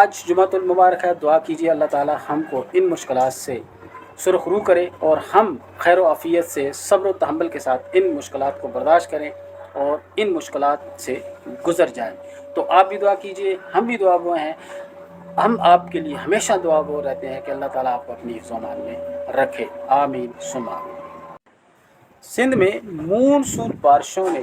آج جمعۃ المبارک ہے، دعا کیجیے اللہ تعالی ہم کو ان مشکلات سے سرخرو کرے اور ہم خیر و عافیت سے، صبر و تحمل کے ساتھ ان مشکلات کو برداشت کریں اور ان مشکلات سے گزر جائیں۔ تو آپ بھی دعا کیجیے ہم بھی دعا گو ہیں۔ ہم آپ کے لیے ہمیشہ دعا گو رہتے ہیں کہ اللہ تعالیٰ آپ کو اپنی زمان میں رکھے۔ آمین۔ سما سندھ میں مون مونسون بارشوں نے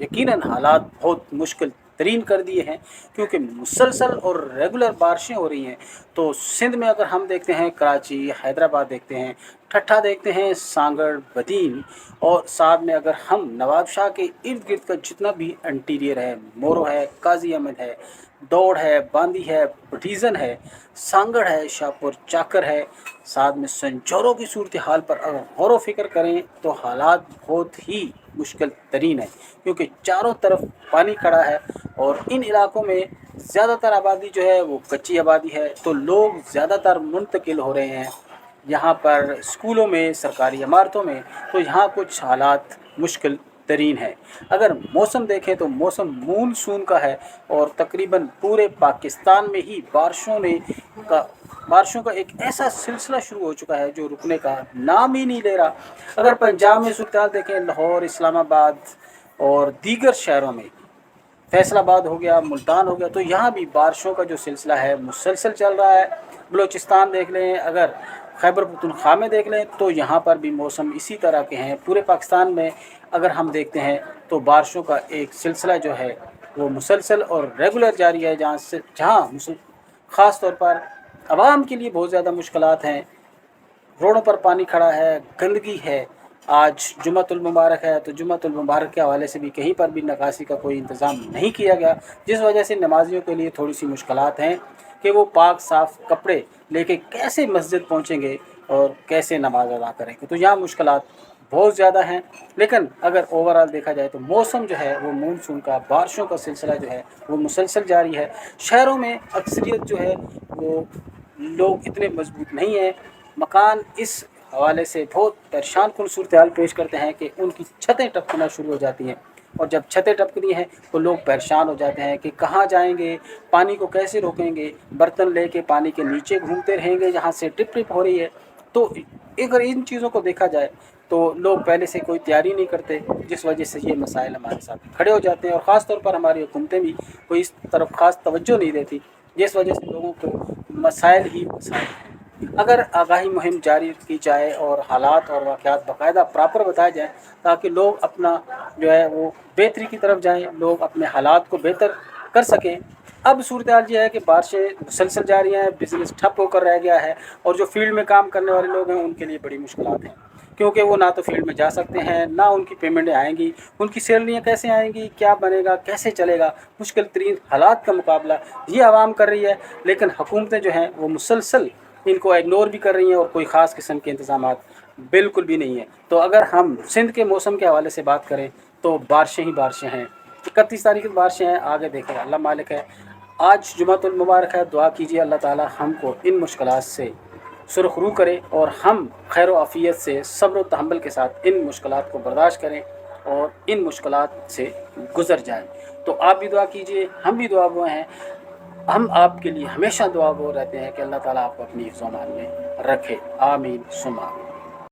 یقیناً حالات بہت مشکل ترین کر دیے ہیں، کیونکہ مسلسل اور ریگولر بارشیں ہو رہی ہیں۔ تو سندھ میں اگر ہم دیکھتے ہیں، کراچی، حیدرآباد دیکھتے ہیں، ٹھٹھا دیکھتے ہیں، سانگڑ، بدین، اور ساتھ میں اگر ہم نواب شاہ کے ارد گرد کا جتنا بھی انٹیریئر ہے، مورو ہے، قاضی احمد ہے، دوڑ ہے، باندی ہے بٹیزن ہے، سانگڑ ہے، شاہپور چاکر ہے، ساتھ میں سنچوروں کی صورتحال پر اگر غور و فکر کریں تو حالات بہت ہی مشکل ترین ہے کیونکہ چاروں طرف پانی کھڑا ہے اور ان علاقوں میں زیادہ تر آبادی جو ہے وہ کچی آبادی ہے۔ تو لوگ زیادہ تر منتقل ہو رہے ہیں یہاں پر اسکولوں میں، سرکاری عمارتوں میں۔ تو یہاں کچھ حالات مشکل ترین ہے اگر موسم دیکھیں تو موسم مونسون کا ہے اور تقریباً پورے پاکستان میں ہی بارشوں نے کا، بارشوں کا ایک ایسا سلسلہ شروع ہو چکا ہے جو رکنے کا نام ہی نہیں لے رہا۔ اگر پنجاب میں صورتحال دیکھیں، لاہور، اسلام آباد اور دیگر شہروں میں فیصل آباد ہو گیا، ملتان ہو گیا، تو یہاں بھی بارشوں کا جو سلسلہ ہے، مسلسل چل رہا ہے۔ بلوچستان دیکھ لیں، اگر خیبر پختونخوا میں دیکھ لیں، تو یہاں پر بھی موسم اسی طرح کے ہیں۔ پورے پاکستان میں اگر ہم دیکھتے ہیں، تو بارشوں کا ایک سلسلہ جو ہے، وہ مسلسل اور ریگولر جاری ہے، جہاں سے جہاں خاص طور پر عوام کے لیے بہت زیادہ مشکلات ہیں۔ روڈوں پر پانی کھڑا ہے، گندگی ہے۔ آج جمعۃ المبارک ہے تو جمعۃ المبارک کے حوالے سے بھی کہیں پر بھی نکاسی کا کوئی انتظام نہیں کیا گیا، جس وجہ سے نمازیوں کے لیے تھوڑی سی مشکلات ہیں کہ وہ پاک صاف کپڑے لے کے کیسے مسجد پہنچیں گے اور کیسے نماز ادا کریں گے۔ تو یہاں مشکلات بہت زیادہ ہیں، لیکن اگر اوور آل دیکھا جائے تو موسم جو ہے وہ مونسون کا، بارشوں کا سلسلہ جو ہے وہ مسلسل جاری ہے۔ شہروں میں اکثریت جو ہے وہ لوگ اتنے مضبوط نہیں ہیں۔ مکان اس حوالے سے بہت پریشان کن صورتحال پیش کرتے ہیں کہ ان کی چھتیں ٹپکنا شروع ہو جاتی ہیں۔ اور جب چھتیں ٹپکتی ہیں تو لوگ پریشان ہو جاتے ہیں کہ کہاں جائیں گے، پانی کو کیسے روکیں گے؟ برتن لے کے پانی کے نیچے گھومتے رہیں گے جہاں سے ٹپ ٹپ ہو رہی ہے۔ تو اگر ان چیزوں کو دیکھا جائے تو لوگ پہلے سے کوئی تیاری نہیں کرتے، جس وجہ سے یہ مسائل ہمارے ساتھ کھڑے ہو جاتے ہیں۔ اور خاص طور پر ہماری حکومتیں بھی کوئی اس طرف خاص توجہ نہیں دیتی، جس وجہ سے لوگوں کو مسائل ہی مسائل ہیں۔ اگر آگاہی مہم جاری کی جائے اور حالات اور واقعات باقاعدہ پراپر بتائے جائیں تاکہ لوگ اپنا جو ہے وہ بہتری کی طرف جائیں، لوگ اپنے حالات کو بہتر کر سکیں۔ اب صورتحال یہ ہے کہ بارشیں مسلسل جاری ہیں، بزنس ٹھپ ہو کر رہ گیا ہے اور جو فیلڈ میں کام کرنے والے لوگ ہیں، ان کے لیے بڑی مشکلات ہیں۔ کیونکہ وہ نہ تو فیلڈ میں جا سکتے ہیں، نہ ان کی پیمنٹیں آئیں گی، ان کی سیلریاں کیسے آئیں گی، کیا بنے گا، کیسے چلے گا، مشکل ترین حالات کا مقابلہ یہ عوام کر رہی ہے۔ لیکن حکومتیں جو ہیں، وہ مسلسل ان کو اگنور بھی کر رہی ہیں اور کوئی خاص قسم کے انتظامات بالکل بھی نہیں ہیں۔ تو اگر ہم سندھ کے موسم کے حوالے سے بات کریں تو بارشیں ہی بارشیں ہیں۔ اکتیس تاریخ کی بارشیں ہیں۔ آگے دیکھیں۔ اللہ مالک ہے۔ آج جمعۃ المبارک ہے۔ دعا کیجیے اللہ تعالیٰ ہم کو ان مشکلات سے سرخ رو کرے اور ہم خیر و عافیت سے صبر و تحمل کے ساتھ ان مشکلات کو برداشت کریں اور ان مشکلات سے گزر جائیں۔ تو آپ بھی دعا کیجیے۔ ہم بھی دعا گو ہیں۔ ہم آپ کے لیے ہمیشہ دعا گو رہتے ہیں کہ اللہ تعالیٰ آپ کو اپنی زمان میں رکھے. آمین. سمان